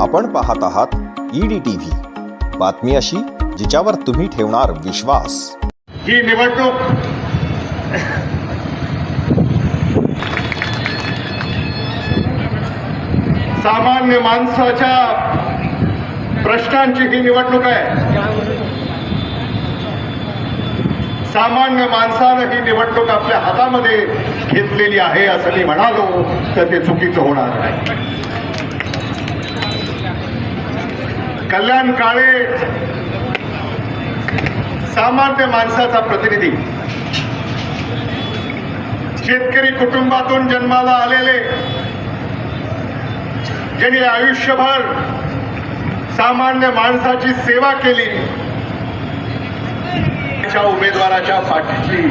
आपण पाहत आहात ईडी टीव्ही बातमी अशी जिच्यावर तुम्ही ठेवणार विश्वास. ही निवडणूक सामान्य माणसाच्या प्रश्नांची ही निवडणूक आहे. सामान्य माणसानं ही निवडणूक आपल्या हातामध्ये घेतलेली आहे असं मी म्हणालो तर ते चुकीचं होणार नाही. कल्याण काळे सामान्य माणसाचा प्रतिनिधी. शेतकरी कुटुंबातून जन्माला आलेले ज्यांनी आयुष्यभर सामान्य माणसाची सेवा केली त्या उमेदवाराच्या पाठीशी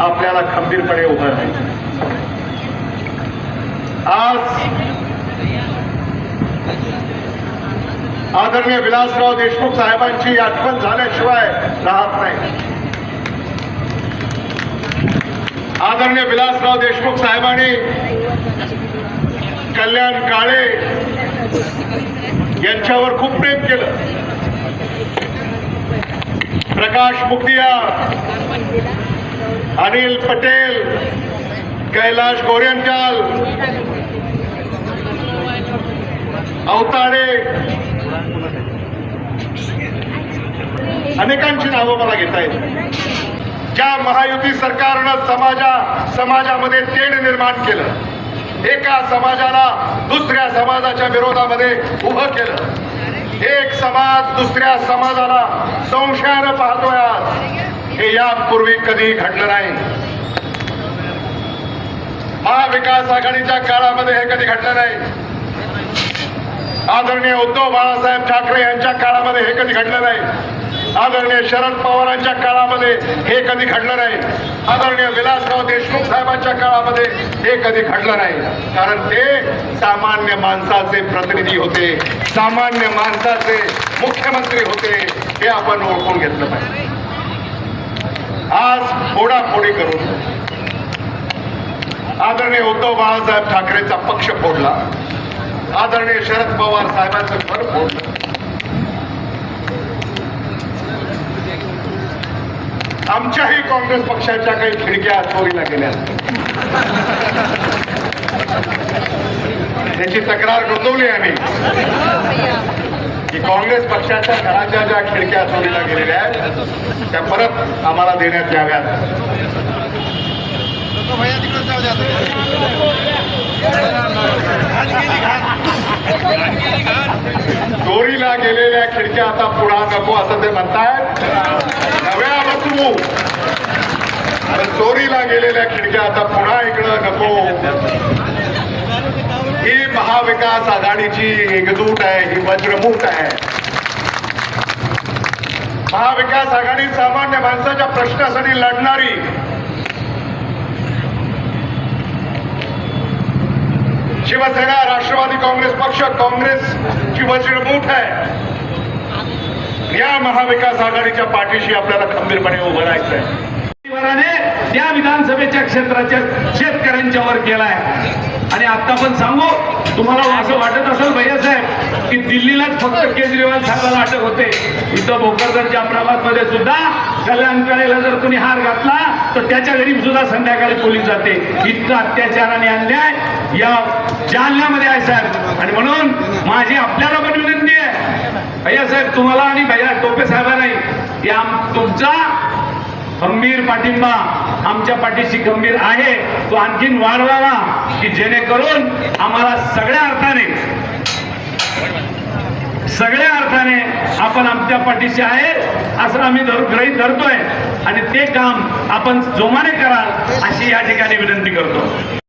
आपल्याला खंबीरपणे उभं राहायचं. आज आदरणीय विलासराव देशमुख साहेबांची आठवण झाल्याशिवाय राहत नाही. आदरणीय विलासराव देशमुख साहेबांनी कल्याण काळे यांच्यावर खूप प्रेम केलं. प्रकाश मुखिया अनिल पटेल कैलाश गोरेंकाल अवताडे अनेकांची नावं मला घेता येत ज्या महायुती सरकारनं समाजा समाजामध्ये तेढ निर्माण केलं एका समाजाला दुसऱ्या समाजाच्या विरोधामध्ये उभं केलं. एक समाज दुसऱ्या समाजाला संशयानं पाहतोय आज. हे यापूर्वी कधी घडलं नाही. महाविकास आघाडीच्या काळामध्ये हे कधी घडलं नाही. आदरणीय उद्धव बाळासाहेब ठाकरे यांच्या काळामध्ये हे कधी घडलं नाही. आदरणीय शरद पवारांच्या काळामध्ये हे कधी घडलं नाही. आदरणीय विलासराव देशमुख साहेबांच्या काळामध्ये हे कधी घडलं नाही. कारण ते सामान्य माणसाचे प्रतिनिधी होते सामान्य माणसाचे मुख्यमंत्री होते हे आपण ओळखून घेतलं पाहिजे. आज फोडाफोडी करून आदरणीय उद्धव बाळासाहेब ठाकरेंचा पक्ष फोडला आदरणीय शरद पवार साहेबांचं घर फोडलं. आमच्याही काँग्रेस पक्षाच्या काही खिडक्या चोरीला गेल्या. त्याची तक्रार नोंदवली आम्ही. की काँग्रेस पक्षाच्या घराच्या ज्या खिडक्या चोरीला गेलेल्या आहेत त्या परत आम्हाला देण्यात याव्यात. चोरीला गेलेल्या खिडक्या आता पुढा नको असं ते म्हणतायत. नव्या नको आणि चोरीला गेलेल्या खिडक्या आता पुन्हा इकडं नको. ही महाविकास आघाडीची एकजूट आहे ही वज्रमूठ आहे. महाविकास आघाडी सामान्य माणसाच्या प्रश्नासाठी लढणारी. शिवसेना राष्ट्रवादी काँग्रेस पक्ष काँग्रेसची वज्रमूठ आहे. या महाविकास आघाडीच्या पाठीशी आपल्याला खंबीरपणे उभं राहायचं आहे परिवाराने त्या विधानसभेच्या क्षेत्राच्या शेतकऱ्यांच्या वर केलाय. आणि आता पण सांगू तुम्हाला असं वाटत असेल भैया साहेब की दिल्लीलाच फक्त केजरीवाल साहेबाला अटक होते. इथं भोकरदनच्या जाफराबादमध्ये सुद्धा कल्याणकडेला जर कोणी हार घातला तर त्याच्या घरी सुद्धा संध्याकाळी पोलीस जाते. इतका अत्याचार आणि अन्याय या जालन्यामध्ये आहे साहेब. आणि म्हणून माझी आपल्याला पण विनंती आहे. भैया साहेब तुम्हाला आणि भैया टोपे साहेबांनाही या तुमचा खंबीर पाठिंबा आमच्या पाठीशी खंबीर आहे. तो आणखीन वाढवावा की जेणेकरून आम्हाला सगळ्या अर्थाने सगळ्या अर्थाने आपण आमच्या पाठीशी आहे. असं आम्ही धर गृहीत धरतोय. आणि ते काम आपण जोमाने कराल अशी या ठिकाणी विनंती करतो.